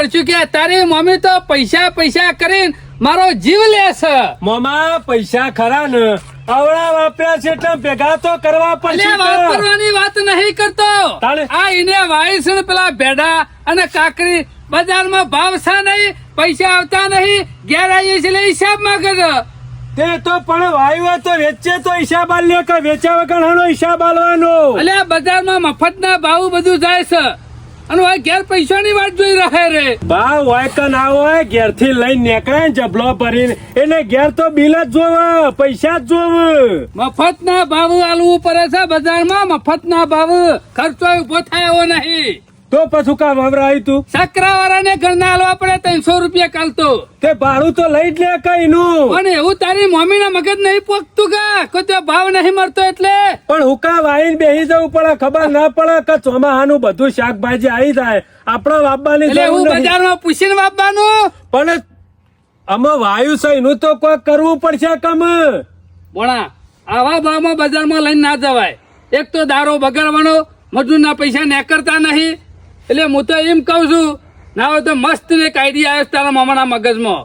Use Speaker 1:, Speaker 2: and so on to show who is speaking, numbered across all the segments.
Speaker 1: કરશું કે તારી મમ્મી તો પૈસા પૈસા કરીને મારો જીવ લે છે.
Speaker 2: મોમાં પૈસા ખરા ને. આવડા વાપર્યા છે એટલે ભેગા તો કરવા પડશે
Speaker 1: વાપરવાની વાત નહીં કરતો. આ એને વાઈસ ને પેલા ભેડા અને કાકરી બજારમાં ભાવ છે નહીં પૈસા આવતા નહીં ઘેર આવીએ એટલે હિસાબ માંગે છે.
Speaker 2: તે તો પણ વાયુ તો વેચે તો હિસાબ આલ લે કે વેચ્યા વગર હિસાબ આલવાનો?
Speaker 1: એટલે બજારમાં મફતના ભાવ બધું જાય છે. અને હવે ઘેર પૈસાની વાત જોઈ રહે રે.
Speaker 2: ભાવ હોય કે ના હોય ઘેરથી લઈને નીકળે ને જબલો ભરીને. એને ઘેર તો બિલ જ જોવે પૈસા જ જોવે.
Speaker 1: મફતના ભાવ આલવું પડે છે બજારમાં મફતના ભાવ. ખર્ચો ઊભો થાય એવો નહીં.
Speaker 2: તો પછી કામ વવરાય તું?
Speaker 1: સકરાવાળાને ઘરના હાલવા પડે ત્રણસો રૂપિયા કાલતો.
Speaker 2: તે ભાડું તો લઈ જ લે કઈ નું.
Speaker 1: પણ એવું તારી મમ્મી ના મગજ નહીં પોકતું કા? કોઈ તે ભાવ નહીં મળતો એટલે.
Speaker 2: પણ હુકા વાઈન બેહી જવું પડે ખબર ના પડે કે ચોમાહાનું બધું શાકભાજી આવી જાય. આપણા વાપવાની
Speaker 1: એટલે હું બજારમાં પૂછીને વાપવાનું?
Speaker 2: પણ આમાં વાયુ છે એનું તો કોઈ કરવું પડશે કમ
Speaker 1: બોણા આવા ભાવમાં બજારમાં લઈને ના જવાય. એક તો દારો બગાડવાનો મજૂરના પૈસા નેકરતા નહીં. એટલે હું તો એમ કહું છું ના હોય તો મસ્ત ને આઈડિયા આવ્યો તારા મામાના મગજમાં.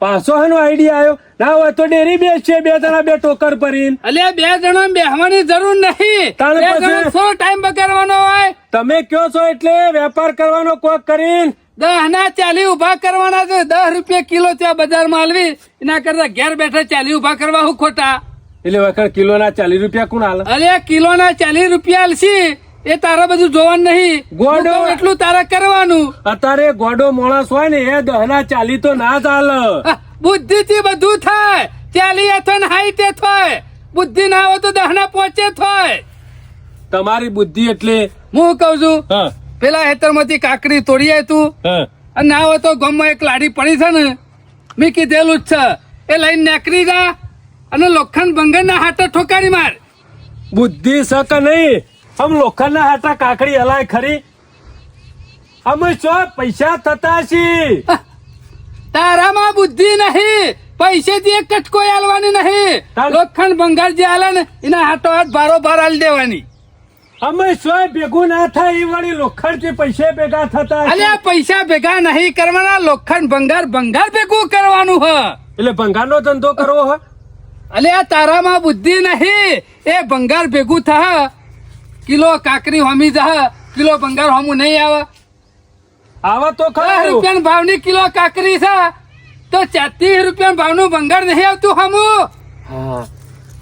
Speaker 2: પાછો એનો આઈડિયા આવ્યો ના હોય તો ડેરી બેસશે બે જણા બે ટોકર ભરીને.
Speaker 1: એટલે બે જણા બેહવાની જરૂર નહીં.
Speaker 2: તારે
Speaker 1: બે થોડો ટાઈમ બગાડવાનો હોય.
Speaker 2: તમે કયો છો એટલે વેપાર કરવાનો કોક કરીને?
Speaker 1: દહ ના ચાલી ઊભા કરવાના છે દસ રૂપિયા કિલો ત્યાં બજારમાં હાલવી. એના કરતા ઘેર બેઠા ચાલી ઊભા કરવા હું ખોટા.
Speaker 2: એટલે વખત કિલો ના ચાલીસ રૂપિયા કોણ હાલ?
Speaker 1: અરે કિલો ના ચાલીસ રૂપિયા હાલશી. એ તારા બધું જોવાનું નહીં. ગોડો. એટલું તારા કરવાનું.
Speaker 2: અત્યારે ગોડો માણસ હોય ને એ દહના ચાલી તો ના ચાલે.
Speaker 1: બુદ્ધિ થી બધું થાય. ચાલી અથવા હાઈ તે થાય બુદ્ધિ ના હોય તો દહના પહોંચે થાય
Speaker 2: તમારી બુદ્ધિ એટલે
Speaker 1: હું કઉ છું પેલા હેતરમાંથી કાકડી તોડી આય તું. અને ના હોય તો ગામમાં એક લાડી પડી છે ને મેં કીધેલું જ છે. એ લઈને નીકળી જા અને લોખંડ ભંગર ના હાથે ઠોકારી માર.
Speaker 2: બુદ્ધિ સક નહીં. આમ લોખંડના હાટા કાકડી હલાય ખરી. અમે ચો પૈસા થતા છી.
Speaker 1: તારામાં બુદ્ધિ નહીં. પૈસેથી એક કટકો આલવાની નહીં. લોખંડ ભંગાર જે આલે ને એના હાથો હાથ ભારો ભાર આલી દેવાની.
Speaker 2: અમે છો ભેગું ના થાય એ વળી લોખંડથી પૈસે ભેગા થતા છે.
Speaker 1: અલ્યા પૈસા ભેગા નહીં કરવાના લોખંડ ભંગાર ભંગાર ભેગું કરવાનું હ.
Speaker 2: એટલે ભંગારનો ધંધો કરવો હોય
Speaker 1: આ તારામાં બુદ્ધિ નહીં. એ ભંગાર ભેગું થા કિલો કાકરી હોમી જા કિલો બંગાર હોમું નહીં આવે.
Speaker 2: આવા તો ખરા
Speaker 1: રૂપિયા ભાવની કિલો કાકરી છે તો ચાલીસ રૂપિયા ભાવનું બંગાર નહીં આવતું હમું.
Speaker 2: હા.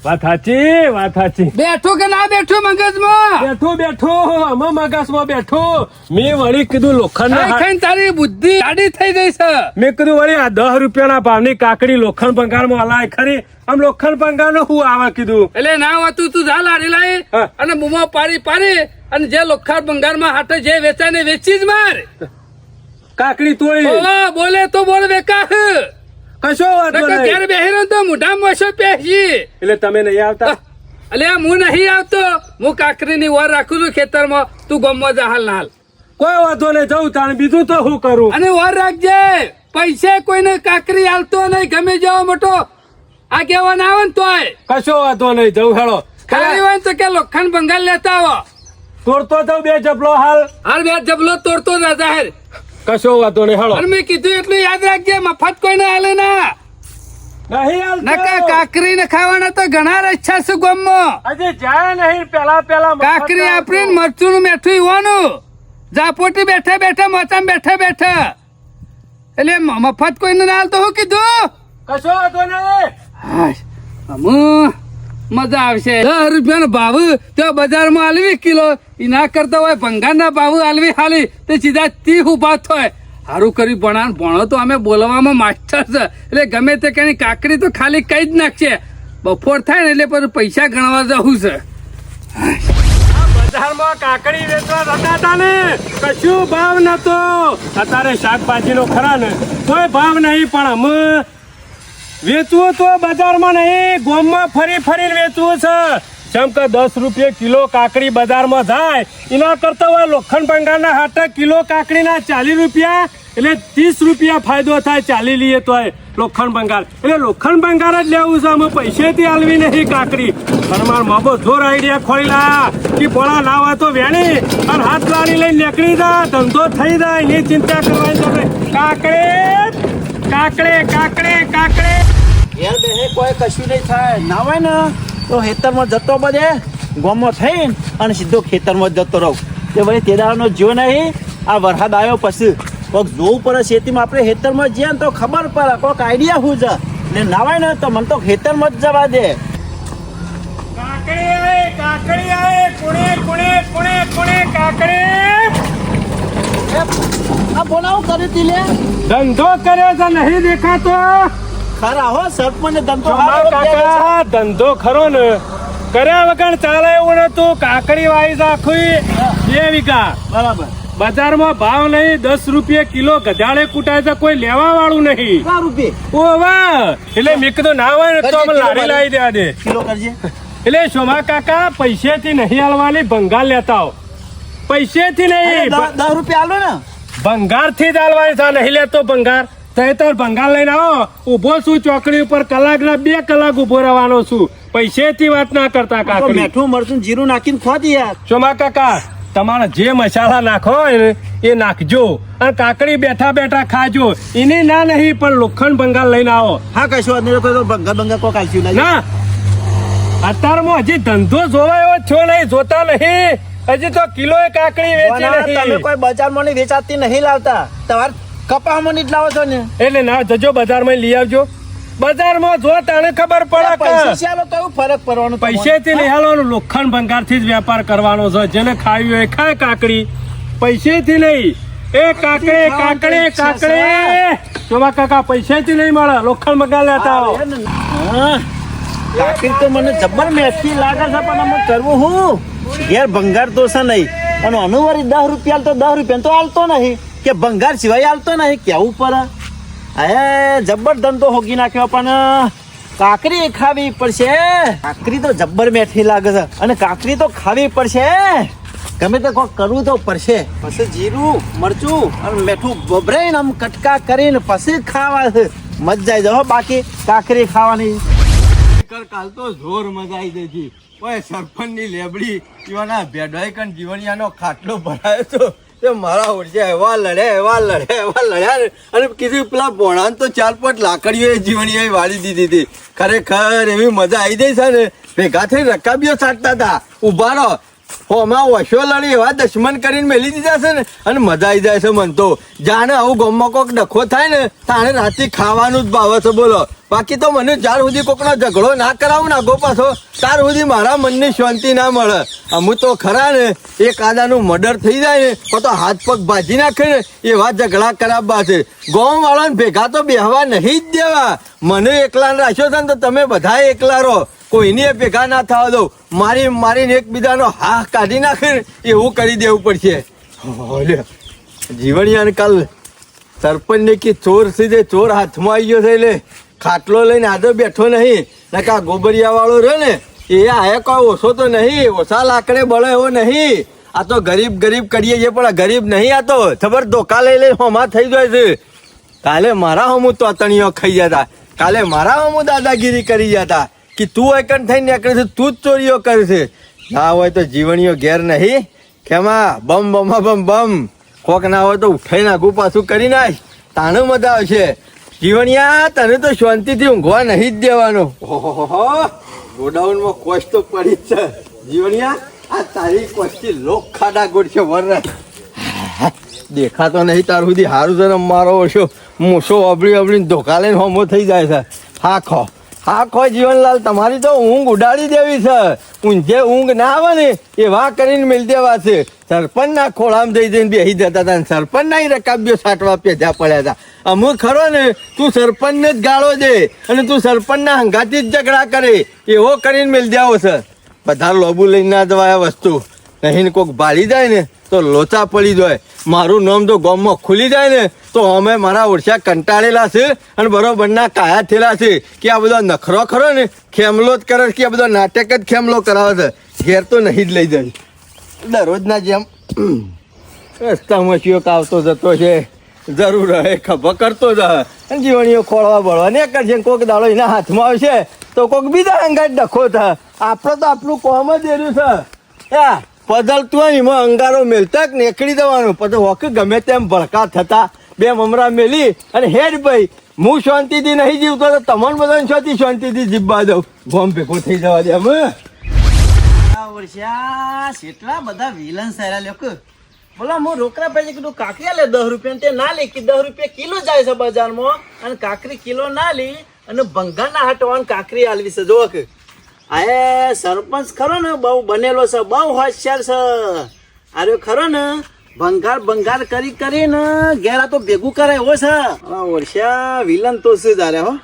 Speaker 2: વાત સાચી વાત સાચી.
Speaker 1: બેઠું કે ના બેઠું મગજમાં?
Speaker 2: બેઠું બેઠું અમે મગજમાં બેઠું. મેં વળી કીધું લોખંડ
Speaker 1: ખાઈ તારી બુદ્ધિ આડી થઈ ગઈ છે.
Speaker 2: મેં કીધું વળી આ દસ રૂપિયાના ભાવની કાકડી લોખંડ ભંગારમાં હલાય ખરી. આમ લોખંડ ભંગારનો હું આવા કીધું?
Speaker 1: એટલે ના હોતું તું જા લારી લાવી અને બુમો પાડી પાડી અને જે લોખંડ ભંગારમાં હાથે જે વેચાય ને વેચી જ માર.
Speaker 2: કાકડી તોડી
Speaker 1: બોલે તો બોલ બેકા
Speaker 2: કશો વાંધો નહીં.
Speaker 1: ત્યારે બેહી તો મોઢામાં વસો પહેરી
Speaker 2: એટલે તમે નહીં આવતા?
Speaker 1: અલે હું નહીં આવતો. હું કાકરી ની વાર રાખું છું ખેતરમાં. તું ગમવા જા હાલ હાલ.
Speaker 2: કોઈ વાંધો નહીં જવું તાણ. બીજું તો શું કરું?
Speaker 1: અને વાર રાખજે. પૈસે કોઈને કાકરી હાલતો નહીં ગમે જેવો મોટો આ કેવા ના આવે ને તોય.
Speaker 2: કશો વાંધો નહીં જવું હેળો.
Speaker 1: ખાલી હોય તો કે લોખંડ બંગાળ લેતા આવો.
Speaker 2: તોડતો જાઉં બે જબલો હાલ.
Speaker 1: હાલ બે જબલો તોડતો ના જાહેર
Speaker 2: કશો વાંધો નહીં
Speaker 1: હાલો. મેં કીધું એટલું યાદ રાખજે મફત કોઈને હાલે ના.
Speaker 2: નહીં
Speaker 1: નકા કાકરી ને ખાવાના તો ઘણા રચ્છા છે ગોમમાં?
Speaker 2: આજે જાય નહીં પેલા પેલા
Speaker 1: કાકરી. આપણી મરચું નું મેઠું હોવાનું ઝાપોટી બેઠા બેઠા મોચામાં બેઠા બેઠા. એટલે મફત કોઈને ના હાલતો હું કીધું?
Speaker 2: કશો વાંધો નહીં.
Speaker 1: હા અમુ મજા આવશે. દસ રૂપિયાનો ભાવ, તો બજારમાં હાલવી કિલો. એના કરતા હોય, ભંગારના ભાવ આલવી હાલી, તે સીધા તી ઊભા થાય. સારું કરી ભણા ભણો તો અમે બોલવામાં માસ્ટર છે. એટલે ગમે તે કઈ કાકડી તો ખાલી કઈ જ નાખશે. બપોર થાય ને એટલે પછી પૈસા ગણવા જવું છે.
Speaker 2: બજારમાં કાકડી વેચવા જતા ને. કશું ભાવ નતો. અત્યારે શાકભાજી નો ખરા ને. કોઈ ભાવ નહીં, પણ અમે વેચવું તો બજારમાં નહીં, ગોમમાં ફરી ફરીને વેચવું છે. જેમ કે દસ રૂપિયા કિલો કાકડી બજારમાં જાય, એના કરતા હોય લોખંડ ભંગારના હાથે કિલો કાકડીના ચાલીસ રૂપિયા એટલે ત્રીસ રૂપિયા ફાયદો થાય ચાલી લઈએ તો લોખંડ ભંગાર. એટલે લોખંડ ભંગાર જ લેવું છે અમે પૈસેથી હાલવી નહીં કાકડી. પણ મારો મોબો, જોર આઈડિયા ખોલી લા. કે પોળા લાવા તો વેણી, અને હાથ લાડી લઈને નીકળી જા, ધંધો થઈ જાય, એની ચિંતા કરવાની કાકડી કાકડે કાકડે કાકડે કાકડે.
Speaker 3: ઘેર બેસે કોઈ કશું નહીં થાય. ના હોય ને તો ખેતરમાં જતો બધે ગોમમાં થઈને અને સીધો ખેતરમાં જતો રહું. તે ભાઈ તેદાનો જીવ નહીં આ વરસાદ આવ્યો પછી. કોઈક જોવું પડે ખેતીમાં આપણે ખેતરમાં જઈએ ને તો ખબર પડે કોઈક આઈડિયા શું છે. ને ના હોય ને તો મને તો ખેતરમાં જ જવા દે.
Speaker 2: કાકડી આવે કાકડી આવે કુણે કુણે કુણે કુણે કાકડી
Speaker 3: આ બોલાવું કરી તી લે
Speaker 2: ધંધો કર્યો છે નહીં દેખાતો.
Speaker 3: ખરા હો સરપંચ ધંધો
Speaker 2: તમારા
Speaker 3: હારો કરે છે.
Speaker 2: કાકા ધંધો ખરો ને કર્યા વગર ચાલે એવું નતું કાકડી વાવી આખી બે વીઘા.
Speaker 3: બરાબર.
Speaker 2: બજારમાં ભાવ નહીં દસ રૂપિયા કિલો ગધાડે કુટાય છે કોઈ લેવા વાળું નહીં ઓ વાહ એટલે મેં કીધું ના હોય ને તો અમે લારી લાવી દેવા દે
Speaker 3: કિલો કરજે.
Speaker 2: એટલે શોભા કાકા પૈસેથી નહીં હાલવાની ભંગાર લેતા હો પૈસેથી નહીં
Speaker 3: દસ રૂપિયા હાલો ને.
Speaker 2: ભંગારથી જ હાલવાની છે નહીં લેતો ભંગાર. તહેતર ભંગાર લઈને આવો. ઊભો છું ચોકડી ઉપર કલાકના બે કલાક ઊભો રહેવાનો છું. પૈસેથી વાત ના કરતા કાકા
Speaker 3: મીઠું મરચું જીરું નાખીને ખો દે યાર
Speaker 2: શોભા કાકા તમારે જે મસાલા નાખો એ નાખજો. અને કાકડી બેઠા બેઠા ખાજો. એને ના નહીં પણ લોખંડ બંગાળ લઈને આવો.
Speaker 3: હા કશો બંગા બંગા કાઢ્યું નહીં
Speaker 2: ના. અત્યારમાં હજી ધંધો જોવા એવો છો નહીં જોતા નહીં. હજી તો કિલો કાકડી વેચી
Speaker 3: તમે કોઈ બજારમાં વેચાતી નહીં લાવતા. તમારે કપામાં જ લાવો છો ને?
Speaker 2: એટલે ના જજો બજારમાં લઈ આવજો. બજારમાં જો તને ખબર પડે
Speaker 3: પૈસા તો એવું ફરક પડવાનો.
Speaker 2: પૈસેથી નહીં હાલવાનું લોખંડ ભંગારથી જ વેપાર કરવાનો છે. જેને ખાવી હોય ખાય કાકડી. પૈસેથી નહીં. એ કાકડે કાકડે કાકડે. જોવા કાકા પૈસેથી નહીં મળે. લોખંડ ભંગાર લેતા આવો.
Speaker 3: હા. કાકડી તો મને જબર મેથી લાગે છે પણ અમે કરવું હું? ઘેર ભંગાર તો છે નહીં. અને અનુવારી દસ રૂપિયા તો દસ રૂપિયા તો આલતો નહીં. કે ભંગાર સિવાય આવતો નહીં, કેવું પડે? અરે જબ્બર ધંધો હોગી નાખ્યો, પણ કાકરી ખાવી પડશે. કાકરી તો જબ્બર મેઠી લાગે છે, અને કાકરી તો ખાવી પડશે. ગમે તે કોઈ કરવું તો પડશે. પછી જીરું, મરચું, અને મેઠું ગોભરાઈને આમ કટકા કરીને પછી ખાવા છે. મજા આવી હો, બાકી કાકરી ખાવાની.
Speaker 4: કાલ તો જોર મજા આવી જાય હતી. ઓય સરપંચની લેબડી જીવાના ભેડાઈ કન જીવનિયાનો ખાટલો ભરાયો તો. મારા ઊર્જા એવા લડે એવા લડે એવા લડ્યા અને કીધું પેલા ભોણાને તો ચાર પાંચ લાકડીઓ એ વાળી દીધી હતી. ખરેખર એવી મજા આવી જાય છે ને. ભેગા થઈ રકાબીઓ સાટતા હતા. ઊભા રહો. હોમાં ઓશો લડી, એવા દશમન કરીને મેલી દીધા છે ને, અને મજા આવી જાય છે મન તો. જાણે આવું ગમમાં કોક ડખો થાય ને, તાણે રાતે ખાવાનું જ ભાવે છે, બોલો. બાકી તો મને જ્યાર સુધી કોકનો ઝઘડો ના કરાવું નાખો પાછો ત્યાર સુધી મારા મનની શાંતિ ના મળે. અમુક તો ખરા ને, એક આદાનું મર્ડર થઈ જાય ને, તો તો હાથ પગ ભાજી નાખે ને, એવા ઝઘડા કરાવવા છે. ગોમ વાળાને ભેગા તો બેહવા નહીં જ દેવા. મને એકલા રાખ્યો છે ને, તો તમે બધા એકલા રહો. કોઈને ભેગા ના થવા દો મારી મારીને એકબીજાનો હાથ કાઢી નાખે એવું કરી દેવું પડશે. જીવણિયાને કાલ સરપંચ ને કે ચોર સીધે ચોર હાથમાં આવી ગયો છે એટલે ખાટલો લઈને આદો બેઠો નહીં. નકા ગોબરિયા વાળો રહ્યો ને એ આયા કોઈ ઓછો તો નહીં. ઓછા લાકડે બળે એવો નહીં. આ તો ગરીબ ગરીબ કરીએ છીએ પણ ગરીબ નહીં આ તો. ખબર ધોકા લઈ લઈ હોમાં થઈ જાય છે. કાલે મારા હમું તો અતણીઓ ખાઈ જતા. કાલે મારા હમું દાદાગીરી કરી જતા. કે તું એકન થઈને નીકળે છે, તું જ ચોરીઓ કરે છે. ના હોય તો જીવણીઓ ઘેર નહીં. કેમાં? બમ બમ બમ બમ. કોક ના હોય તો ઉઠાઈ નાખું, પાછું કરી નાખ. તાણું મજા આવશે. જીવણિયા, તને તો શાંતિથી ઊંઘવા નહીં જ દેવાનો. ઓહો ગોડાઉનમાં કોશ તો પડી જ છે. જીવણિયા, આ તારી કોશથી લોક ખાડા ગોળશે વર દેખાતો નહીં તાર સુધી છે ને, મારો ઓછો મૂછો અબળી અબળીને ધોકા લઈને હોમો થઈ જાય છે. હા, ખો. હા ખો જીવનલાલ, તમારી તો ઊંઘ ઉડાડી દેવી છે. ઊંઘે ઊંઘ ના આવે ને એવા કરીને મિલ દેવા છે. સરપંચ ના ખોળામાં જઈ જઈને બેસી જતા હતા સરપંચના રકાબ્યો સાટવા પેધા પડ્યા હતા. અમુક ખરો ને, તું સરપંચ ને જ ગાળો દે અને તું સરપંચ ના હંગાથી જ ઝઘડા કરે. એવો કરીને મિલ દેવો છે. બધા લોબુ લઈને ના જવાય વસ્તુ. નહીં કોક ભાળી જાય ને તો લોચા પડી જાય. મારું નામ તો ગામમાં ખુલી જાય ને તો અમે મારા ઓરસા કંટાળેલા છે અને બરોબરના કાયા થયેલા છે કે આ બધો નખરો ખરો ને ખેમલો જ કરે કે આ બધો નાટક જ ખેમલો કરાવે છે. ઘેર તો નહીં જ લઈ જાય. દરરોજના જેમ રસ્તામાં શિયોક આવતો જતો છે. જરૂર રહે ખભા કરતો જ હે. અને જીવણીઓ ખોળવા બળવા ને કરશે કોક દાડો એના હાથમાં આવશે તો કોક બીજા અંગાજ ડખો થાય. આપણે તો આપણું કોમ જ એર્યું છે. એ પદલતું હોય એમાં અંગારો મેલતા નીકળી દેવાનું. પછી હોકે ગમે તેમ ભડકા થતા બે મમરા મેલી અને હેડ ભાઈ, હું શાંતિથી નહીં જીવતો તો તમને બધાને શાંતિ શાંતિથી જીવવા દઉં. ગોમ ભેગો થઈ જવા દે અમે
Speaker 3: કેટલા બધા વિલન સારા લોકો. બોલા હું રોકડા પૈસે કીધું, કાકરી લે દસ રૂપિયા તે ના લે, કે દસ રૂપિયા કિલો જાય છે બજારમાં, અને કાકરી કિલો ના લી, અને ભંગાના હટવાનું કાકરી આલવી છે. જો કે. એ સરપંચ ખરો ને, બહુ બનેલો છે, બહુ હોશિયાર છે. અરે ખરો ને, ભંગાર ભંગાર કરી કરીને ઘેરા તો ભેગું કરે એવો છે. વર્ષા વિલન તો શું જારે હો?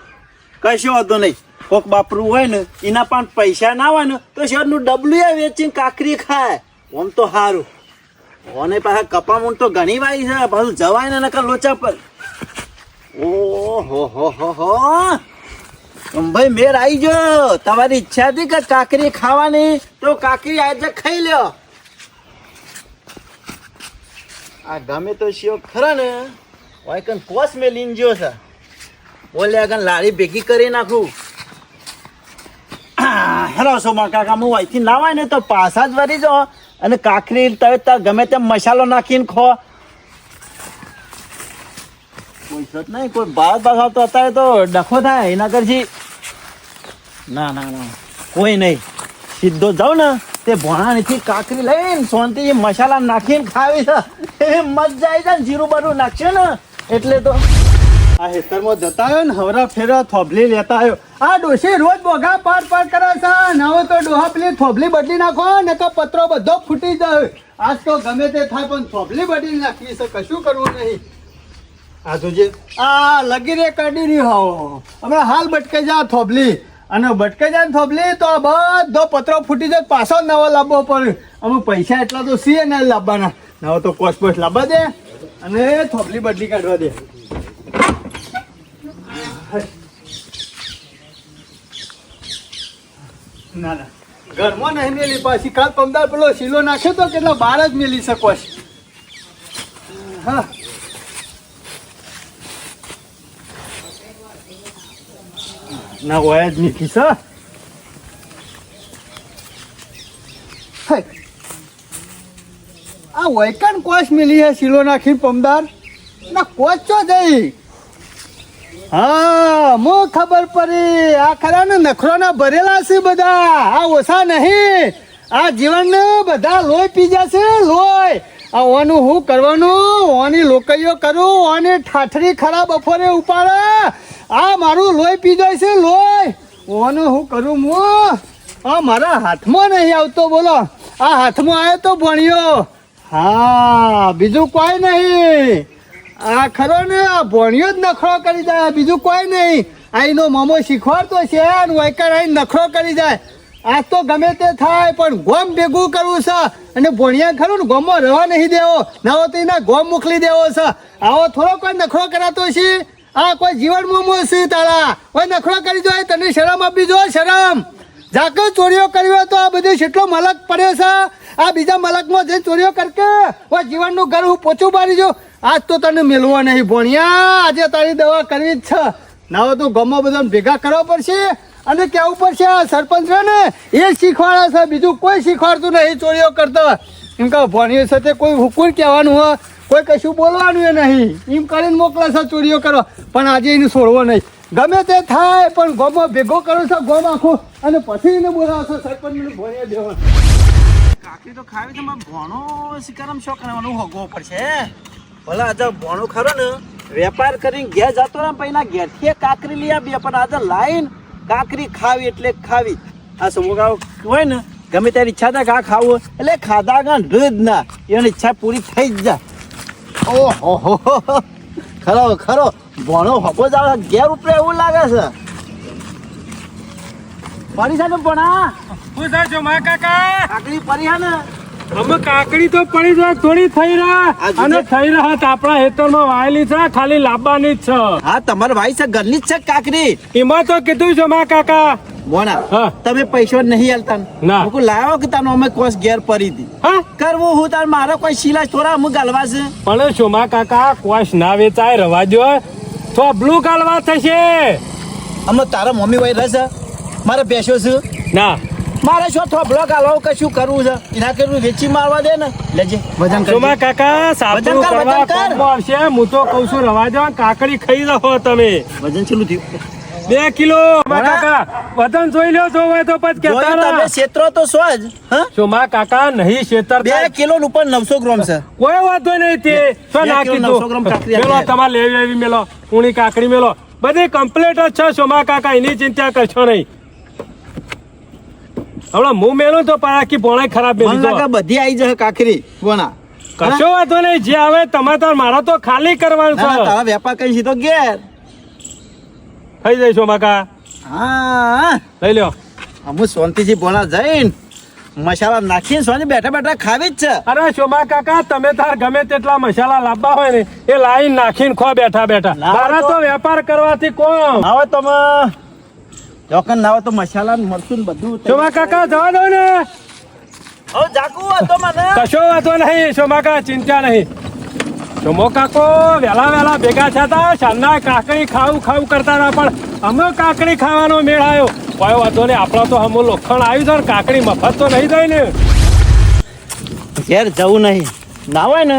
Speaker 3: કશો વાંધો નહીં. કોક બાપરું હોય ને, એના પણ પૈસા ના હોય ને, તો શહેરનું ડબલું વેચીને કાકરી ખાય. ઓમ તો સારું ઓને પાછા કપામણ તો ઘણી વાય છે, પાછું જવાય ને નકર લોચા પર. ઓહો, હો હો હો. ભાઈ, મેર આવી ગયો. તમારી ઈચ્છા હતી કે કાકરી ખાવાની? તો કાકરી આજે ખાઈ લ્યો. આ ગમે તો શિયો ખરા ને. હોય કન કોસ મેં લીન જ્યો છે. બોલે કન લારી ભેગી કરી નાખું. હેલો સોમા કાકા, હું અહીંથી લાવાય ને તો પાછા જ વરી જો અને કાકરી તમે ગમે તેમ મસાલો નાખીને ખો. નહીં, કોઈ ભારત ભાવ તો અત્યારે તો ડખો થાય, એના કરજી ના ના ના, કોઈ નહીં. સીધો જાઉં ને, તે ભોણાની કાકરી લઈને શાંતિથી મસાલા નાખીને ખાવી છે. એ મજા આવી જાય જીરું બરું નાખશે ને, એટલે તો. આ હેતરમાં જતા આવ્યો ને, હવરા ફેરા થોભલી લેતા આવ્યો. આ ડોશી રોજ બોગા પાર પાર કરે છે. નવો તો ડોહા પેલી થોભલી બદલી નાખો, ને તો પત્રો બધો ફૂટી જાય. આજ તો ગમે તે થાય, પણ થોભલી બદલી નાખવી છે, કશું કરવું નહીં. આ જે આ લગી રે કાઢી રહી હો. હમણાં હાલ બટકાઈ જા થોભલી. અને બટકાઈ જાય થોભલી તો બધો પત્રો ફૂટી જાય પાછો નવો લાવવો પડે. અમુક પૈસા એટલા તો સીએ ને લાવવાના નવો તો કોસ પોસ લાવવા દે અને થોભલી બદલી કાઢવા દે. ના ના. ઘરમાં નહીં મેલી પાછી. કાલ પમદાર પેલો શીલો નાખ્યો તો કેટલા બાર જ મેલી શકો હા. ના હોય જ સર આ વૈકન કોચ મિલી હે નાખી પમદાર ના, કોચ ચો જઈ? હા, મો ખબર પડી. આ ખરા ને નખરોના ભરેલા છે બધા. આ ઓછા નહીં. આ જીવન બધા લોહી પી જશે, લોહી. આ ઓનું હું કરવાનું? ઓની લોકૈયો કરું? ઓની ઠાઠરી ખરા અફોરે ઉપાડે? આ મારું લોહી પી જાય છે, લોહી. ઓનું હું કરું હું આ મારા હાથમાં નહીં આવતો, બોલો. આ હાથમાં આવ્યો તો ભણ્યો. હા, બીજું કોઈ નહીં. આ ખરો ને, આ ભણ્યો જ નખરો કરી જાય બીજું કોઈ નહીં. અહીંનો મામો શીખવાડતો છે અને વૈકર આઈ નખરો કરી જાય. આ તો ગમે તે થાય, પણ ગોમ ભેગું કરવું છે. અને ભણ્યા ખરું ને, ગોમમાં રહેવા નહીં દેવો. ના તો એના ગોમ મોકલી દેવો છે. આવો થોડો કોઈ નખરો કરાતો છે. આ કોઈ જીવન મોમો છે તારા કોઈ નખરો કરી દો તને શરમ આપી દો, શરમ. જાકે ચોરીઓ કરી હોય તો આ બધું કેટલો મલક પડ્યો છે. આ બીજા મલકમાં જે ચોરીઓ કરકે. ઓ જીવનનું ઘર હું પોચું મારી જો આજ તો તને મેળવો નહીં, ભણ્યા. આજે તારી દવા કરવી જ છે. ના તો ગામમાં બધા ભેગા કરવા પડશે અને કેવું પડશે, આ સરપંચ છે ને, એ શીખવાડે છે. બીજું કોઈ શીખવાડતું નહીં, ચોરીઓ કરતો. એમ કે ભણ્યું છે તે કોઈ હુકુર કહેવાનું હોય. કોઈ કશું બોલવાનું એ નહીં. એમ કરીને મોકલે છે, ચોરીઓ કરવા. પણ આજે એને છોડવો નહીં. ગમે તે થાય, પણ ગોમાં ભેગો કરો છો, ગોમ આખો. અને પછી એને બોલાવો છો સરપંચ ભણ્યા દેવા. કાકરી તો ખાવી તો ભણો શિકારમ શો કરવાનું હોગવો પડશે ભલે આજે ભણો ખરો ને, વેપાર કરીને ઘેર જતો ને પછી ના ઘેરથી કાકરી લઈ આવી પણ આજે લાઈન કાકરી ખાવી એટલે ખાવી. આ સમુગાવ હોય ને, ગમે ત્યારે ઈચ્છા થાય આ ખાવું એટલે ખાધા ગણ જ ના. એની ઈચ્છા પૂરી થઈ જ જાય. ઓહો. હો હો હો. ખરો ખરો. ભણો હબો જ આવે ઘેર ઉપર એવું લાગે છે. પડી છે ને ભણા?
Speaker 2: શું થાય છો મા કાકા.
Speaker 3: કાકડી પડી ને?
Speaker 2: અમે કાકડી તો પડી જાય થોડી થઈ રહ્યા અને થઈ રહ્યા આપણા હેતરમાં વાયેલી છે ખાલી લાવવાની જ છે.
Speaker 3: હા તમારે ભાઈ છે ઘરની જ છે કાકડી?
Speaker 2: એમાં તો કીધું છે મા કાકા.
Speaker 3: બોના તમે પૈસો નહીં આલતા
Speaker 2: ના.
Speaker 3: હું લાવ્યો કે તાનો અમે કોસ ઘેર પડી હતી. કરવું હું તાર મારો કોઈ શીલા થોડા અમુક ગાલવા છે.
Speaker 2: પણ સોમા કાકા કોશ ના વેચાય રવા જો તો બ્લુ કાલવા થશે.
Speaker 3: અમે તારા મમ્મી ભાઈ રહેશે મારે બેસો છે?
Speaker 2: ના.
Speaker 3: મારે શું થોભલો ગાલો કે શું કરવું છે? એના કરવું વેચી મારવા દે ને. લેજે. વજન
Speaker 2: સોમા
Speaker 3: કરજે
Speaker 2: કાકા
Speaker 3: સાબુ
Speaker 2: કરવા આવશે. હું તો કહું છું રવા દો કાકડી ખાઈ રહો તમે.
Speaker 3: વજન ચલું થયું?
Speaker 2: બે કિલો કાકા. વજન જોઈ લ્યો છો હોય તો પછી કેતા
Speaker 3: તમે. ક્ષેત્રો તો સો જ હા?
Speaker 2: સોમા કાકા નહીં ક્ષેત્ર
Speaker 3: બે કિલો ઉપર 900 ગ્રામ છે.
Speaker 2: કોઈ વાંધો નહીં તે.
Speaker 3: બે
Speaker 2: નાખી
Speaker 3: કિલો 900 ગ્રામ કાકડી
Speaker 2: મેલો. તમારે લેવી આવી મેલો. ઉણી કાકડી મેલો. બધી કમ્પ્લીટ જ છે સોમા કાકા એની ચિંતા કરશો નહીં. હમણાં હું મેલું તો પાકી ભોણાઈ ખરાબ મેલી
Speaker 3: બધી આવી જશે કાકરી બોના
Speaker 2: કશો વાંધો નહીં જે આવે તમારે તો મારા તો ખાલી કરવાનું છે.
Speaker 3: તારા વેપાર કઈ સીધો ઘેર.
Speaker 2: થઈ જાય સોમા
Speaker 3: હા.
Speaker 2: લઈ લ્યો.
Speaker 3: અમુ શાંતિજી બોલા જઈને મસાલા નાખીને સોની બેઠા બેઠા ખાવી જ છે.
Speaker 2: અરે શોભા કાકા તમે તાર ગમે તેટલા મસાલા લાવવા હોય ને એ લાઈન નાખીને ખો બેઠા બેઠા. મારા
Speaker 3: તો-
Speaker 2: વેપાર કરવાથી કોમ.
Speaker 3: હવે તમે ચોકન ના તો મસાલા મળશું મરચું ને બધું.
Speaker 2: શોભા કાકા જવા દો ને.
Speaker 3: હવે જાકુ વાતો મને.
Speaker 2: કશો વાતો નહીં શોભા કાકા ચિંતા નહીં. સોમો કાકો, વેલા વેલા ભેગા થતા સાંજના કાકડી ખાવું ખાવું કરતા હતા પણ અમે કાકડી ખાવાનો મેળ આવ્યો કોઈ વાંધો નહીં, આપણો તો હમું લોખંડ આવ્યું છે ને, કાકડી મફત તો નહીં જાય ને.
Speaker 3: ઘેર જવું નહીં. ના હોય ને,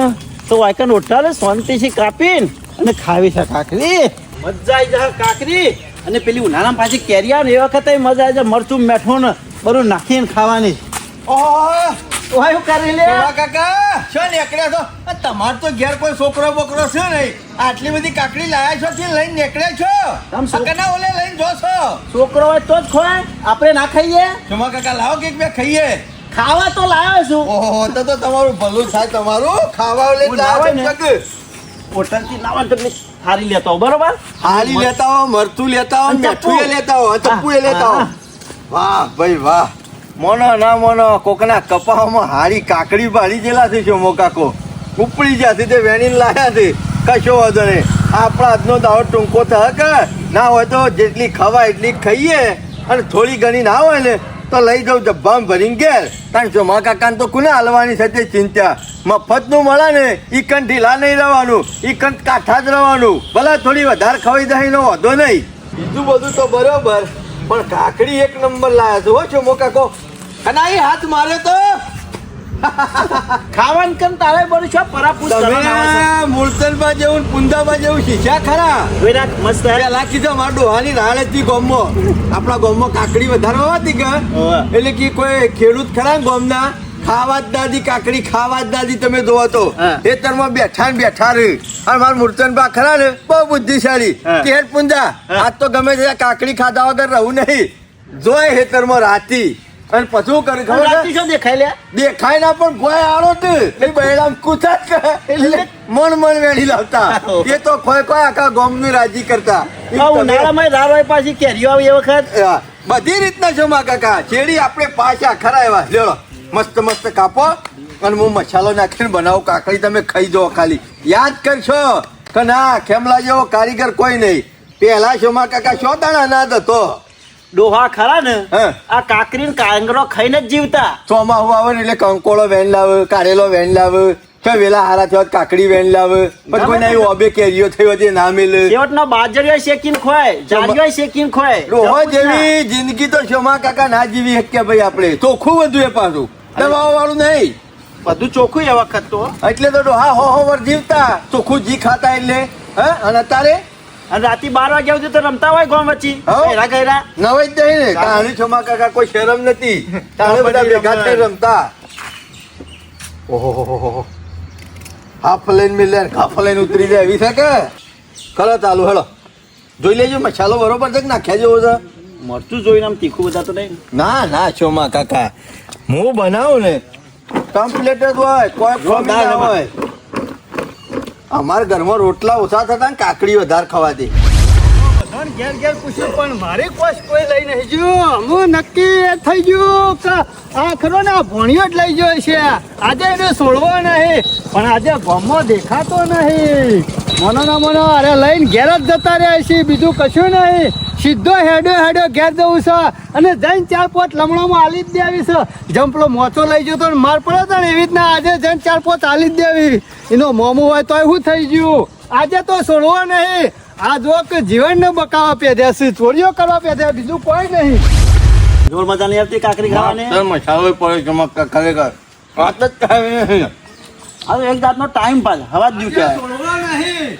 Speaker 3: તો વાયકન ઉઠાડે શાંતિથી કાપીને અને ખાવી છે કાકડી. મજા આવી જાય કાકડી. અને પેલી ઉનાળામાં પાછી કેરિયા ને એ વખતે મજા આવી જાય, મરચું મેઠું ને બધું નાખીને ખાવાની.
Speaker 4: ઓહો!
Speaker 3: ઓય હું કરી લે.
Speaker 4: કાકા છો નીકળ્યા છો? તમાર તો ઘેર કોઈ છોકરો બોકરો છે નહીં. આટલી બધી કાકડી લાયા છો તે લઈને નીકળ્યા છો? તમ સકના ઓલે લઈને જો છો.
Speaker 3: છોકરો હોય તો જ ખોય આપણે ના ખાઈએ.
Speaker 4: જમા કાકા લાવો કે બે ખાઈએ.
Speaker 3: ખાવા તો લાવ્યો છું.
Speaker 4: ઓહો તો તો તમારું ભલું થાય તમારું ખાવા
Speaker 3: ઓલે
Speaker 4: લઈને
Speaker 3: ના હોય ને.
Speaker 4: લાવો છો
Speaker 3: હોટલથી ના હોય તો પેલી થાળી લેતો બરોબર?
Speaker 4: હારી લેતા હો મરતું લેતા હો મીઠું લેતા હો ચપ્પુ લેતા હો. વાહ ભાઈ વાહ. મોનો, ના મોનો, કોકના કપામાં હારી કાકડી પાડી જેલા છે શોમો કાકો? ઉપડી જ્યાંથી તે વેણીને લાયા છે. કશો વાંધો નહીં. આપણા આજનો દાવો ટૂંકો થયો કે ના હોય તો જેટલી ખવાય એટલી ખાઈએ. અને થોડી ઘણી ના હોય ને તો લઈ જાઉં જબ્બામાં ભરીને ઘેર. કારણ શોમા કાકાને તો કોને હાલવાની છે તે ચિંતા? મફતનું મળે ને એ કંઠ ઢીલા નહીં રહેવાનું. એ કંઠ કાઠા જ રહેવાનું. ભલે થોડી વધારે ખવાઈ જાય એનો વાંધો નહીં. બીજું બધું તો બરોબર. પણ કાકડી એક નંબર લાયા છો હો મોકા કો આ હાથ મારે તો.
Speaker 3: ખાવાન કેમ તારે બોલ છો? પરાપુસ કરવાના છે?
Speaker 4: મૂળતલમાં જેવું ને પુંદામાં જેવું શીખ્યા ખરા?
Speaker 3: વિરાટ મસ્ત હે?
Speaker 4: પેલા કીધું માર ડોહાની રાળ હતી ગોમો. આપણા ગોમો કાકડી વધારે વાતી કે? એટલે કે કોઈ ખેડૂત ખરા ગામના? ખાવા જ દાદી કાકડી ખાવા જ દાદી તમે જોવો તો
Speaker 3: હા.
Speaker 4: ખેતરમાં બેઠા ને બેઠા રહે અને મારા મૂર્તન બા ખરા ને બહુ બુદ્ધિશાળી.
Speaker 3: હા.
Speaker 4: કે પુંજા આજ તો ગમે તે કાકડી ખાધા વગર રહું નહીં. જોય ખેતરમાં રાતી. અને પછી કરે ખબર
Speaker 3: રાતી શું દેખાય લે
Speaker 4: દેખાય ના પણ કોઈ આળો તે એ બૈરામ કૂતા જ એટલે મન મન વેણી લાવતા. એ તો કોઈ કોઈ આખા ગામનું રાજી કરતા. એ
Speaker 3: ઉનાળામાં રાર પાછી કેરીઓ આવી એ વખત?
Speaker 4: બધી રીતના જમા કાકા. છેડી આપણે પાછા ખરા એવા. લેડો મસ્ત મસ્ત કાપો અને હું મસાલો નાખીને બનાવું. કાકડી તમે ખાઈ જાઓ ખાલી. યાદ કરશો કે ના ખેમલા જેવો કારીગર કોઈ નહીં. પેલા શોમાં કાકા શો દાણા અનાજ હતો.
Speaker 3: ડોહા ખરા ને? આ કાકરી ને કાંગરો ખાઈને જ જીવતા.
Speaker 4: ચોમાહું આવે ને એટલે કંકોળો વેન લાવે કારેલો વેન લાવે કે વેલા હારા થયો કાકડી વેન લાવે. પણ કોઈ નહીં ઓબે કેરીઓ થયો જે ના મિલે.
Speaker 3: છેવટનો બાજરીઓ શેકીન ખોય જારીઓ શેકીન ખોય
Speaker 4: રોહો જેવી જિંદગી તો શોમા કાકા ના જીવી હકે ભાઈ આપણે. ચોખ્ખું બધું એ પાછું. દવાઓ વાળું નહીં.
Speaker 3: બધું ચોખ્ખું એ વખત તો.
Speaker 4: એટલે તો ડોહા હો હો વર જીવતા. ચોખ્ખું જી ખાતા એટલે. હા? અને અત્યારે?
Speaker 3: અને રાતે બાર વાગ્યા સુધી તો રમતા હોય ગોમ વચ્ચી. ઘેરા ઘેરા
Speaker 4: નવાઈ જ નહીં ને. તાણી છોમા કાકા કોઈ શરમ નથી. તાણે બધા ભેગા થઈ રમતા. ઓહો હાફ લઈને મિલે હાફ લઈને ઉતરી જાય. એવી છે કે? ખરો ચાલુ હેલો જોઈ લેજો મસાલો બરોબર છે કે નાખ્યા જેવો છે?
Speaker 3: મરચું જોઈને આમ તીખું બધા તો નહીં?
Speaker 4: ના ના છોમા કાકા. હું બનાવું ને? કમ્પ્લેટ જ હોય કોઈ ખોમી હોય. અમારા ઘરમાં રોટલા ઓછા થતા ને કાકડી વધારે ખવાતી
Speaker 1: ઘેર ઘેર પૂછ્યું, પણ મારી કોશ કોઈ લઈ નહીં ગયું? હું નક્કી થઈ ગયું કે આ ખરો ને આ જ લઈ ગયો છે. આજે એને છોડવો નહીં, પણ આજે ગમો દેખાતો નહીં. મનો ના મનો, અરે લઈને ઘેર જ જતા રહ્યા છે. બીજું કશું નહીં. સીધો હેડો હેડો ઘેર જવું છે અને જઈને ચાર પાંચ લમણામાં આલી જ દેવી છે. જેમ પેલો મોચો લઈ જતો તો માર પડ્યો હતો ને એવી રીતના આજે જઈને ચાર પાંચ આલી જ દેવી. એનો મોમો હોય તોય શું થઈ ગયું. આજે તો છોડવો નહીં આ જો કે જીવનને બકાવા પેદ્યા છે ચોરીઓ કરવા પેદ્યા બીજું કોઈ નહીં.
Speaker 3: જોર મજા નહીં આવતી કાકરી ખાવાની?
Speaker 4: સર મસાલો પડે ચમક ખરેખર? વાત જ નહીં.
Speaker 3: હવે એક જાતનો ટાઈમ પાસ હવા જ
Speaker 4: નહીં.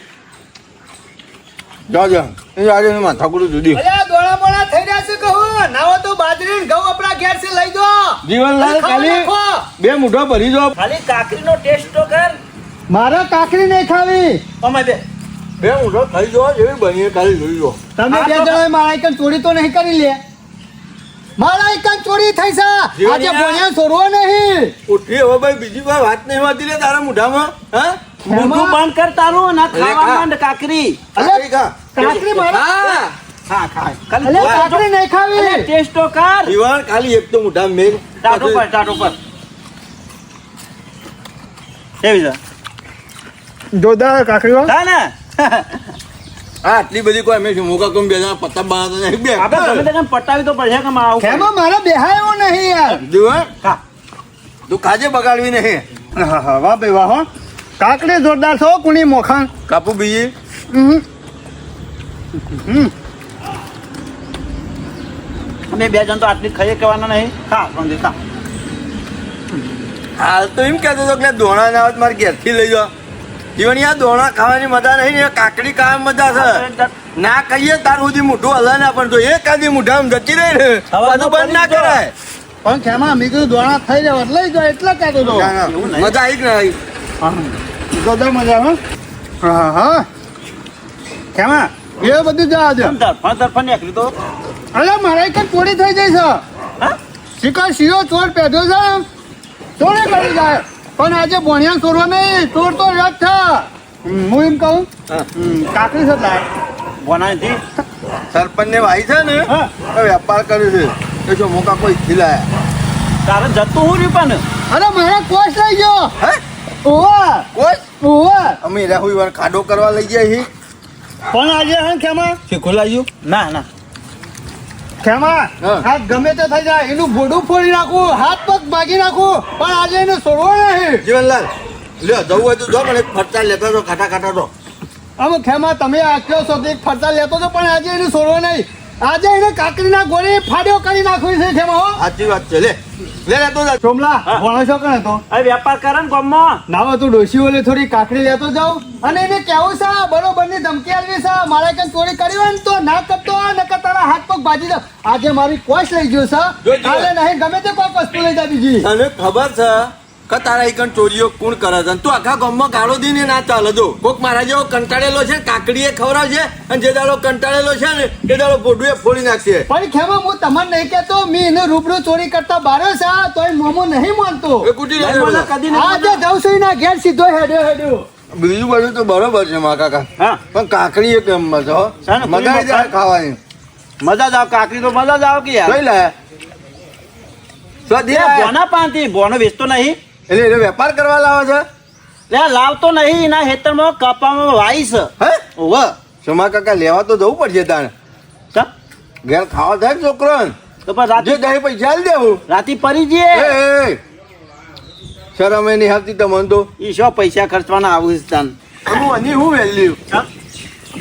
Speaker 4: જાઓ જાઓ. એ આજે એની માથાકૂટ જુદી
Speaker 5: અલ્યા દોડા મોડા થઈ રહ્યા છે કહું નાવો તો બાજરી ને ઘઉં આપણા ઘેર છે લઈ દો.
Speaker 4: જીવનલાલ
Speaker 5: ખાવા
Speaker 4: ખાલી બે મુઢો ભરી દો.
Speaker 3: ખાલી કાકરીનો ટેસ્ટ તો કર.
Speaker 5: મારે કાકરી નહીં ખાવી.
Speaker 3: અમે બે
Speaker 4: બે મુઠ્ઠો ખાઈ જેવી બની ખાલી જોઈ દો
Speaker 5: તમે બે જણાએ મારા એકન ચોરી તો નહીં કરી લે. મારા એકન ચોરી થઈ છે. આજે
Speaker 4: જીવણિયા.
Speaker 5: છોડવો નહીં.
Speaker 4: ઉઠી હવે ભાઈ બીજી કોઈ વાત નહીં હોતી લે તારા મુઠામાં હા?
Speaker 3: મોઢું બંધ કર તારું ના ખાવા માંડ કાકરી.
Speaker 4: કાકડી
Speaker 5: કાકરી મારા
Speaker 3: ખા. ખા ખાલી
Speaker 5: કાકરી નહીં ખાવી.
Speaker 3: ટેસ્ટ તો કર.
Speaker 4: જીવન ખાલી એક તો મુઠ્ઠા મેઘ
Speaker 3: ટાટો પર ટાટો પર. કેવી છે?
Speaker 5: જોરદાર કાકરી
Speaker 3: વાળા ને?
Speaker 4: આટલી બધી કોઈ અમે શું મોકા કોમ બેસા જણા પત્તા બનાવતા નહીં. બે
Speaker 3: આપણે તમે તને પટાવી તો પડશે કે મારા
Speaker 5: કેમ મારે બેહાય એવું નહીં યાર.
Speaker 4: જીવન
Speaker 3: હા.
Speaker 4: તું ખાજે બગાડવી નહીં.
Speaker 5: હા હા વાહ ભાઈ વાહ હો. કાકડી જોરદાર છો કુણી મોખાણ.
Speaker 4: કાપુ બીજી.
Speaker 5: હમ.
Speaker 3: અમે બે જણ તો આટલી ખાઈએ કહેવાના નહીં. હા પણ ખા
Speaker 4: હાલ તો એમ કહેતો હતો કે ધોણા ના આવત મારે ઘેરથી લઈ જાઓ. જીવન યાર દોણા ખાવાની મજા નહીં ને કાકડી ખાવાની મજા છે. ના કહીએ તાર સુધી મોઢું હલે ના પણ જો એક આધી મોઢામાં જતી રહી ને
Speaker 3: હવે
Speaker 4: બધું બંધ ના
Speaker 3: તો
Speaker 4: કરાય.
Speaker 5: પણ ખેમાં મેં કીધું દોણા થઈ જાય એટલે જાય એટલે.
Speaker 3: એવું નહીં.
Speaker 4: મજા આવી કે ના આવી.
Speaker 5: જોરદાર મજા આવે હા હા. ખેમા એ બધું જવા
Speaker 3: આજે તરફા તરફા નીકળી તો.
Speaker 5: અરે મારા એક ચોરી થઈ જાય છે.
Speaker 3: હા?
Speaker 5: શિકાર શિયો ચોર પેઢો છે. ચોરે કરી જાય. પણ આજે ભણ્યા ચોરવા નહીં ચોર તો રદ થા હું એમ કહું. કાકડી છે લાય
Speaker 3: બોનાથી
Speaker 4: સરપંચ ને ભાઈ છે ને વેપાર કર્યો છે. તો જો મોકા કોઈ ખીલાયા.
Speaker 3: તારે જતું હું રહ્યું પણ?
Speaker 5: અરે મારા કોચ લઈ ગયો.
Speaker 4: હે?
Speaker 5: ઓવા.
Speaker 4: કોઈ
Speaker 5: ઓવા.
Speaker 4: અમે રાહુલ વાર ખાડો કરવા લઈ ગયા છીએ
Speaker 5: પણ આજે હા કેમાં
Speaker 4: શીખો લાગ્યું
Speaker 3: ના ના.
Speaker 5: ખેમા હાથ ગમે તે થઈ જાય એનું ભોડું ફોડી નાખું હાથ પગ ભાગી નાખું પણ આજે એને છોડવો નહીં.
Speaker 4: જીવનલાલ લ્યો જવું હોય તો જો પણ એક ફરતા લેતા તો ખાટા ખાટા તો.
Speaker 5: આમ ખેમા તમે આટલો સુધી ફરતા લેતો તો પણ આજે એને છોડવો નહીં. આજે એને કાકરીના ગોળી ફાડ્યો કરી નાખવી છે ખેમા હો.
Speaker 4: સાચી વાત છે લે. લે લેતો જા.
Speaker 5: ચોમલા ભણો છો કણે તો?
Speaker 3: હવે વેપાર કરે ને ગામમાં.
Speaker 5: નાવા તું ડોશી ઓલે થોડી કાકડી લેતો જાવ અને એને કેવું છે બરોબરની ધમકી આલવી છે મારે કઈ ચોરી કરી હોય ને તો ના કરતો નકર તારા હાથ પગ બાજી દો. આજે મારી કોશ લઈ ગયો છે. કાલે નહીં ગમે તે કોઈ વસ્તુ લઈ જા બીજી.
Speaker 4: તને ખબર છે કે તારા એક ચોરીઓ કોણ કરે છે? તું આખા ગામમાં ગાળો દઈને ના ચાલે જો કોક મારા જેવો કંટાળેલો છે કાકડીએ ખવડાવશે અને જે દાડો કંટાળેલો છે ને તે દાડો બોડુએ ફોડી નાખશે.
Speaker 5: પણ ખેમા હું તમને નહીં કહેતો મેં એને રૂબરૂ ચોરી કરતા બાર્યો છે તોય મોમો નહીં માનતો.
Speaker 4: એ કુટી લે
Speaker 3: કદી નહીં
Speaker 5: આજે છું એના ઘેર સીધો હેડ્યો હેડ્યો.
Speaker 4: બીજું બધું તો બરોબર છે મા કાકા. પણ કાકડી એ એમ મજા
Speaker 3: ને,
Speaker 4: મજા આવી જાય ખાવાની.
Speaker 3: મજા જ આવ કાકડી તો મજા જ આવ કે યાર?
Speaker 4: કઈ લે. સ્વાદી દે?
Speaker 3: બોના પાંતી બોનો વેચતો નહીં?
Speaker 4: એટલે એને વેપાર કરવા લાવે છે?
Speaker 3: લે લાવતો નહીં એના ખેતરમાં કપામાં વાઈસ
Speaker 4: હે?
Speaker 3: ઓવ
Speaker 4: સોમા કાકા લેવા તો જવું પડશે તાણે.
Speaker 3: ચા
Speaker 4: ઘેર ખાવા થાય છોકરો
Speaker 3: તો પણ
Speaker 4: જે
Speaker 3: રાતે
Speaker 4: દહીં પૈસા લઈ દેવું.
Speaker 3: રાતે
Speaker 4: એ,
Speaker 3: જઈએ.
Speaker 4: શરમ એની આવતી તમને તો.
Speaker 3: ઈ શું પૈસા ખર્ચવાના આવું છે તાન
Speaker 4: હું આની હું વેલ્યુ.
Speaker 3: ચમ.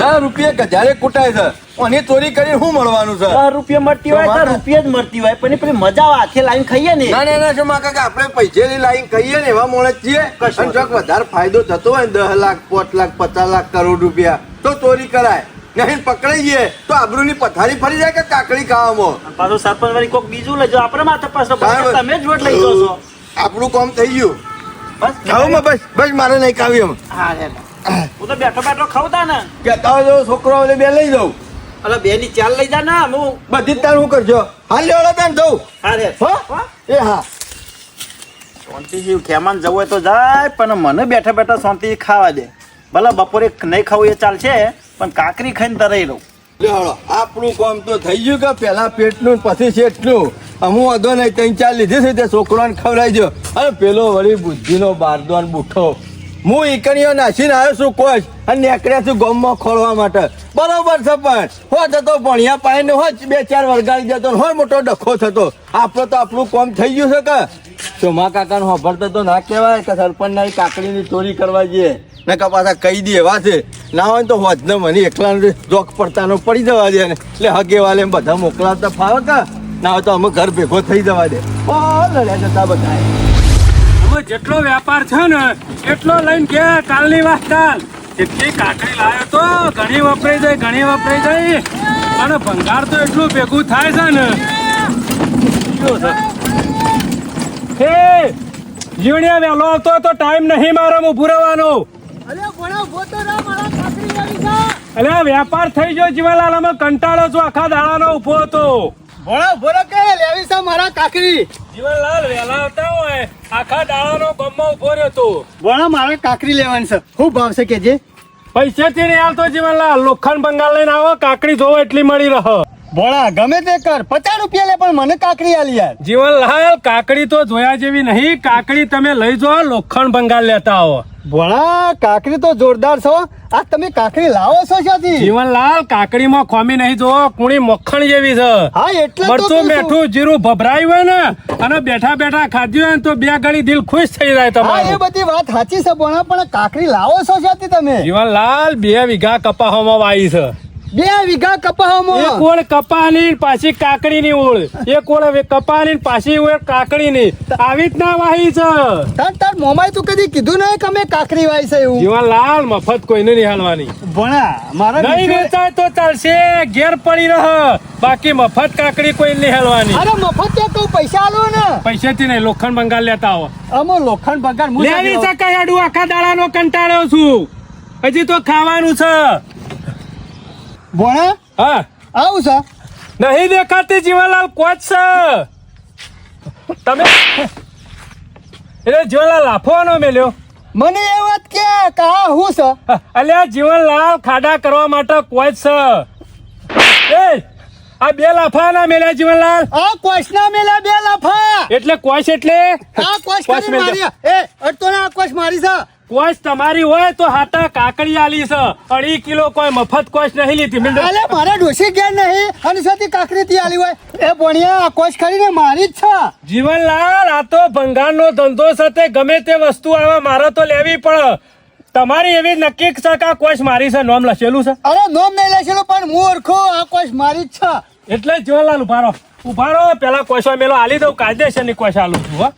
Speaker 4: દસ રૂપિયા ગજારે કૂટાય છે આની ચોરી કરી શું મળવાનું છે?
Speaker 3: દસ રૂપિયા મળતી હોય તો રૂપિયા જ મળતી હોય પણ પેલી મજા આખે લાઈન ખાઈએ ને.
Speaker 4: ના ના શું માં કાકા આપણે પૈસેની લાઈન ખાઈએ ને એવા મોણસ છીએ. અને ચોક વધારે ફાયદો થતો હોય ને દસ લાખ પાંચ લાખ પચાસ લાખ કરોડ રૂપિયા તો ચોરી કરાય. નહીં પકડાઈ જઈએ તો આબરૂની પથારી ફરી જાય કે કાકડી ખાવામાં?
Speaker 3: પાછો સરપંચ વાળી કોક બીજું લઈ જાઓ આપણે માથે પાછો. તમે જ વોટ લઈ જશો
Speaker 4: આપણું કામ થઈ ગયું.
Speaker 3: બસ
Speaker 4: ખાવું બસ. બસ મારે નહીં ખાવી
Speaker 3: હા હું તો બેઠો બેઠો ખાઉં ને
Speaker 4: કહેતા હોય છોકરો બે લઈ જાઉં.
Speaker 3: બે ની ચાલ લઈ જા ને હું
Speaker 4: બધી તાર હું કરજો. હાલ લેવડો
Speaker 3: હા
Speaker 4: હો?
Speaker 3: હો?
Speaker 4: એ હા.
Speaker 3: શાંતિથી ખેમાન જવું હોય તો જાય પણ મને બેઠા બેઠા શાંતિ ખાવા દે. ભલે બપોરે નહીં ખાવું એ ચાલશે પણ કાકરી ખાઈને તરાઈ રહું.
Speaker 4: લેવડો આપણું કામ તો થઈ ગયું કે પેલા પેટનું પછી શેઠનું. અમુક વધો નહીં ત્રણ ચાર લીધી છે તે છોકરાને ખવડાવી દો અને પેલો વળી બુદ્ધિનો બારદો ને બુઠ્ઠો હું ઈકણીઓ નાસીને આવ્યો છું કોચ અને નીકળ્યા છું ગમમાં ખોળવા માટે. બરોબર છે પણ, હો જતો ભણ્યા પાણીને હો બે ચાર વરગાડી જતો હોય મોટો ડખો થતો. આપણો તો આપણું કોમ થઈ ગયું છે કે? ચોમા કાકાને હોભરતો તો ના કહેવાય કે સરપંચ ના કાકડીની ચોરી કરવા જઈએ. ને કે પાછા કહી દે એવા છે. ના હોય તો હોજને મને એકલા જોક પડતાનો પડી જવા દે ને એટલે હગે વાલે બધા મોકલાવતા ફાવે કે? ના હોય તો અમે ઘર ભેગો થઈ જવા દે. ઓ લડ્યા જતા બધા
Speaker 2: જેટલો વેપાર છે ને એટલો લઈને કે કાલની વાત કાલ જેટલી કાકડી લાવ્યો તો ઘણી વપરાઈ જાય ઘણી વપરાઈ જાય. અને ભંગાર તો એટલું ભેગું થાય છે ને. હે જીવણિયા વહેલો આવતો તો ટાઈમ નહીં મારો હું રહેવાનો. આ વેપાર થઈ ગયો જીવાલાલ અમે કંટાળો છું આખા દાડાનો ઊભો હતો.
Speaker 5: ભણા ભરો કે લેવી છે મારા કાકરી
Speaker 2: જીવનલાલ વેલા આવતા હોય. આખા દાડાનો ગમમાં ઊભો રહ્યો તો.
Speaker 5: ભણા મારે કાકરી લેવાની છે. ખૂબ ભાવ છે કે જે?
Speaker 2: પૈસેથી નહીં આવતો જીવનલાલ. લોખંડ બંગાળ લઈને આવો કાકડી જોવો એટલી મળી રહો.
Speaker 5: ભણા ગમે તે કર. પચાસ રૂપિયા લે પણ મને કાકડી આલી યાર
Speaker 2: જીવનલાલ કાકડી તો જોયા જેવી નહીં. કાકડી તમે લઈ જો લોખંડ બંગાળ લેતા આવો.
Speaker 5: ભોળા કાકડી તો જોરદાર છો. આ તમે કાકડી લાવો છો ક્યાંથી?
Speaker 2: જીવનલાલ કાકડીમાં ખોમી નહીં જો કુણી મખણ જેવી છે.
Speaker 5: હા એટલે
Speaker 2: મરચું મેઠું જીરું ભભરાયું હોય ને અને બેઠા બેઠા ખાધ્યું હોય ને તો બે ગળી દિલ ખુશ થઈ જાય
Speaker 5: તમારું એ બધી વાત સાચી છે ભોળા પણ કાકડી લાવો છો ક્યાંથી તમે?
Speaker 2: જીવનલાલ બે વીઘા કપાસમાં વાવી છે.
Speaker 5: બે વીઘા
Speaker 2: એક
Speaker 5: કપાવામાં
Speaker 2: ઓળ કપાની પાછી કાકડીની ઓળ. એક ઓળ હવે કપાની પાછી ઓળ કાકડીની. આવી જ ના વાહી છે.
Speaker 5: તાર તાર મોમાય તું કદી કીધું નહીં કે અમે કાકડી વાય છે એવું?
Speaker 2: જીવનલાલ મફત કોઈને નહીં હાલવાની.
Speaker 5: ભણા મારા
Speaker 2: નહીં વેચાય તો ચાલશે ઘેર પડી રહ. બાકી મફત કાકડી કોઈ નહીં હાલવાની.
Speaker 5: અરે મફત કે તું પૈસા આલો ને.
Speaker 2: પૈસેથી નહીં લોખંડ બંગાળ લેતા આવો.
Speaker 5: અમો લોખંડ બંગાળ હું
Speaker 2: લેવી શકાય આડું આખા દાડાનો કંટાળ્યો છું. હજી તો ખાવાનું છે.
Speaker 5: ભણા?
Speaker 2: હા.
Speaker 5: આવું છે?
Speaker 2: નહીં દેખાતી જીવાલાલ કોચ છે. તમે? એટલે જીવાલાલ લાફવાનો મેલ્યો.
Speaker 5: મને એ વાત કે કા હું છે?
Speaker 2: અલ્યા જીવનલાલ ખાડા કરવા માટે કોચ છે. એ આ બે લાફાના મેલ્યા જીવનલાલ
Speaker 5: આ કોશના મેલા બે લાફા.
Speaker 2: એટલે કોચ એટલે?
Speaker 5: આ કોશ
Speaker 2: કોચ
Speaker 5: મારી એ અટતો ના કોશ મારી છે.
Speaker 2: કોચ તમારી હોય તો હાટા કાકડી આલી છે. અઢી કિલો કોઈ મફત કોચ નહીં લીધી મિલ
Speaker 5: અલે મારા ડોસી ગયા નહીં. અને સાથી કાકડી થી આલી હોય? એ ભણિયા આ કોશ કરીને મારી જ છે.
Speaker 2: જીવનલાલ આ તો ભંગારનો ધંધો સાથે ગમે તે વસ્તુ આવે મારે તો લેવી પડે. તમારી એવી નક્કી છે કે આ કોચ મારી છે નોમ લખેલું છે?
Speaker 5: અરે નોમ નહીં લખેલું પણ હું ઓળખો આ કોશ મારી જ છે.
Speaker 2: એટલે જીવનલાલ ઉભારો ઉભારો પેલા કોશો મેલો આલી દઉં કાયદેસરની કોશ આલું છું હો.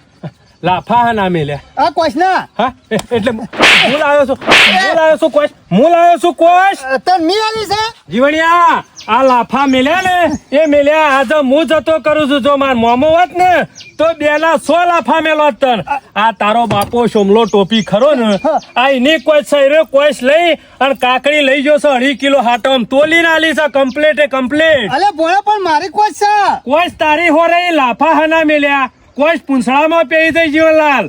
Speaker 2: લાફા હા ના મેલ્યા
Speaker 5: આ કોશના
Speaker 2: હા? એટલે હું લાવ્યો છું. હું લાવ્યો છું કોશ. હું લાવ્યો છું કોશ.
Speaker 5: તન મી આલી છે?
Speaker 2: જીવણિયા આ લાફા મેલ્યા ને એ મેલ્યા. આજે હું જતો કરું છું જો માર મોમો હોત ને તો બે સો લાફા મેલો તન. આ તારો બાપો શોમલો ટોપી ખરો ને આ એની કોઈ સૈરો કોઈશ લઈ અને કાકડી લઈ છો અઢી કિલો હાટમ તોલી ના લીસા કમ્પ્લેટ કમ્પ્લેટ.
Speaker 5: અલે ભોળા પણ મારી કોઈ છે.
Speaker 2: કોઈશ તારી હો રહી લાફા હના મેલ્યા. કોઈશ પૂંછડામાં પેઈ થઈ જીવનલાલ.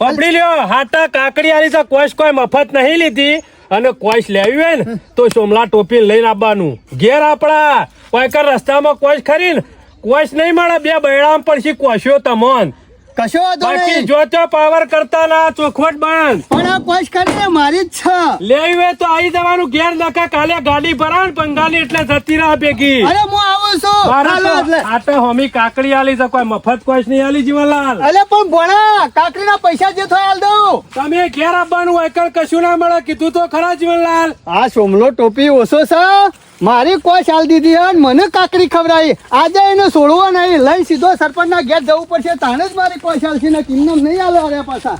Speaker 2: પકડી લ્યો હાટા કાકડી આલી છે કોઈશ કોઈ મફત નહીં લીધી. અને કોઈશ લેવી હોય ને, તો સોમલા ટોપી લઈને આવવાનું. ઘેર આપણા, કોઈ રસ્તામાં કોઈશ ખરી ને કોઈશ નહીં મળે, બે બૈડામાં પડશે કોશ્યો તમોન.
Speaker 5: કશો વાંધો નહીં.
Speaker 2: જો તો પાવર કરતા ના ચોખવટ બંધ
Speaker 5: પણ આ કોશ કરીને મારી જ છે.
Speaker 2: લેવી તો આવી જવાનું ઘેર નકા કાલે ગાડી ભરાણ ને બંગાળી એટલે જતી રહે ભેગી.
Speaker 5: અરે હું આવું છું. હાલો એટલે.
Speaker 2: તો આ તો હોમી કાકડી આલી છે કોઈ મફત કોશ નહીં આલી જીવનલાલ
Speaker 5: અલે પણ ભણા કાકડીના પૈસા જે થાય આલ દઉં.
Speaker 2: તમે ઘેર આવવાનું હોય કશું ના મળે કીધું તો ખરા જીવનલાલ
Speaker 5: આ સોમલો ટોપી ઓછો છે. મારી કોશ હાલ દીધી હે મને કાકડી ખવડાવી. આજે એને છોડવો નહીં. લઈ સીધો સરપંચના ઘેર જવું પડશે. તાણે જ મારી કોશ હાલશે ને કિન્નમ નહીં આવે પાછા.